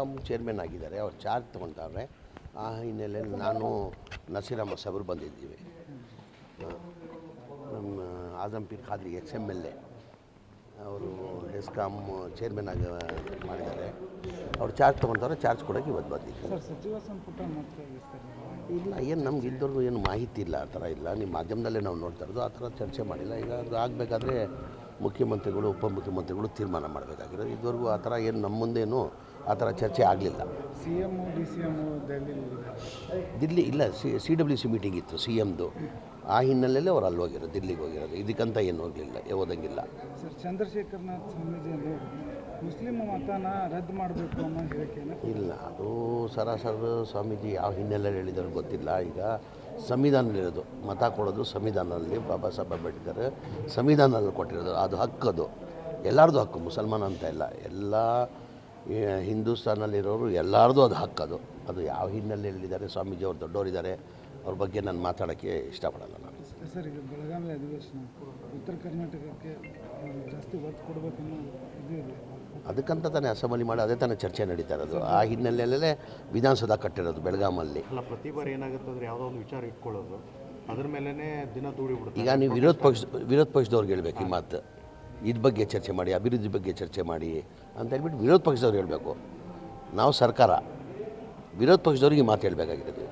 HESCOM chairman ಆಗಿದ್ದಾರೆ ಅವ್ರು charge ತೊಗೊಳ್ತಾರೆ ಆ ಹಿನ್ನೆಲೆಯಲ್ಲಿ ನಾನು ನಸೀರ್ ಸಬ್ರು ಬಂದಿದ್ದೀವಿ. ನಮ್ಮ Azam Peer Khadri ex M L A ಅವರು ಹೆಸ್ಕಾಂ ಚೇರ್ಮನ್ ಆಗಿ ಮಾಡಿದ್ದಾರೆ. ಅವ್ರು ಚಾರ್ಜ್ ತೊಗೊಳ್ತಾರೆ ಚಾರ್ಜ್ ಕೊಡೋಕ್ಕೆ ಇವತ್ತು ಬಂದಿದ್ದೀವಿ. ಇಲ್ಲ ಏನು ನಮ್ಗೆ ಇದ್ದವ್ರಿಗೂ ಏನು ಮಾಹಿತಿ ಇಲ್ಲ ಆ ಥರ ಇಲ್ಲ. ನಿಮ್ಮ ಮಾಧ್ಯಮದಲ್ಲೇ ನಾವು ನೋಡ್ತಾ ಇರೋದು ಆ ಥರ ಚರ್ಚೆ ಮಾಡಿಲ್ಲ. ಈಗ ಅದು ಆಗಬೇಕಾದ್ರೆ ಮುಖ್ಯಮಂತ್ರಿಗಳು ಉಪಮುಖ್ಯಮಂತ್ರಿಗಳು ತೀರ್ಮಾನ ಮಾಡಬೇಕಾಗಿರೋದು. ಇದುವರೆಗೂ ಆ ಥರ ಏನು ನಮ್ಮ ಮುಂದೇನು ಆ ಥರ ಚರ್ಚೆ ಆಗಲಿಲ್ಲ. ಸಿ ಡಿ ದಿಲ್ಲಿ ಇಲ್ಲ C C W C meeting ಇತ್ತು ಸಿ ಎಮ್ದು ಆ ಹಿನ್ನೆಲೆಯಲ್ಲಿ ಅವ್ರು ಅಲ್ಲಿ ಹೋಗಿರೋದು ದಿಲ್ಲಿಗೆ ಹೋಗಿರೋದು. ಇದಕ್ಕಂತ ಏನು ಹೋಗಲಿಲ್ಲ ಓದಂಗಿಲ್ಲ ಸರ್ ಚಂದ್ರಶೇಖರ್ನಾಥ್ ಸ್ವಾಮೀಜಿ ಅವರು ಮುಸ್ಲಿಂ ಮತನ ರದ್ದು ಮಾಡಬೇಕು ಅನ್ನೋ ಹೇಳಿಕೆಯನ್ನು ಇಲ್ಲ ಅದು ಸರಾಸರ ಸ್ವಾಮೀಜಿ ಯಾವ ಹಿನ್ನೆಲೆಯಲ್ಲಿ ಹೇಳಿದ್ರು ಗೊತ್ತಿಲ್ಲ. ಈಗ ಸಂವಿಧಾನದಲ್ಲಿರೋದು ಮತ ಕೊಡೋದು ಸಂವಿಧಾನದಲ್ಲಿ ಬಾಬಾ ಸಾಹೇಬ್ ಅಂಬೇಡ್ಕರ್ ಸಂವಿಧಾನದಲ್ಲಿ ಕೊಟ್ಟಿರೋದು ಅದು ಹಕ್ಕದು ಎಲ್ಲರದು ಹಕ್ಕು ಮುಸಲ್ಮಾನ ಅಂತ ಇಲ್ಲ. ಎಲ್ಲ ಹಿಂದೂಸ್ತಾನಲ್ಲಿರೋರು ಎಲ್ಲರದು ಅದು ಹಕ್ಕದು ಅದು. ಯಾವ ಹಿನ್ನೆಲೆಯಲ್ಲಿದ್ದಾರೆ ಸ್ವಾಮೀಜಿ ಅವ್ರು ದೊಡ್ಡವರಿದ್ದಾರೆ ಅವ್ರ ಬಗ್ಗೆ ನಾನು ಮಾತಾಡೋಕ್ಕೆ ಇಷ್ಟಪಡಲ್ಲ ನಾನು. ಸರ್ ಈಗ ಬೆಳಗಾವಿ ಅಧಿವೇಶನ ಉತ್ತರ ಕರ್ನಾಟಕಕ್ಕೆ ಜಾಸ್ತಿ ಒತ್ತು ಕೊಡಬೇಕನ್ನೋ ಇದು ಇದೆ. ಅದಕ್ಕಂತ ತಾನೇ ಅಸೆಂಬ್ಲಿ ಮಾಡಿ ಅದೇ ತಾನೇ ಚರ್ಚೆ ನಡೀತಾ ಇರೋದು. ಆ ಹಿನ್ನೆಲೆಯಲ್ಲೇ ವಿಧಾನಸೌಧ ಕಟ್ಟಿರೋದು ಬೆಳಗಾಮಲ್ಲಿ. ಅಲ್ಲ ಪ್ರತಿ ಬಾರಿ ಏನಾಗುತ್ತೆ ಅಂದರೆ ಯಾವುದೋ ಒಂದು ವಿಚಾರ ಇಟ್ಕೊಳ್ಳೋದು. ಅದ್ರ ಮೇಲೇ ದಿನ ದೂಡಿ ಬಿಡುತ್ತೆ ಈಗ ನೀವು ವಿರೋಧ ಪಕ್ಷ ವಿರೋಧ ಪಕ್ಷದವ್ರಿಗೆ ಹೇಳ್ಬೇಕು ಈ ಮಾತು. ಇದ್ರ ಬಗ್ಗೆ ಚರ್ಚೆ ಮಾಡಿ, ಅಭಿವೃದ್ಧಿ ಬಗ್ಗೆ ಚರ್ಚೆ ಮಾಡಿ ಅಂತ ಹೇಳ್ಬಿಟ್ಟು ವಿರೋಧ ಪಕ್ಷದವ್ರು ಹೇಳಬೇಕು. ನಾವು ಸರ್ಕಾರ, ವಿರೋಧ ಪಕ್ಷದವ್ರಿಗೆ ಮಾತು ಹೇಳಬೇಕಾಗಿದೆ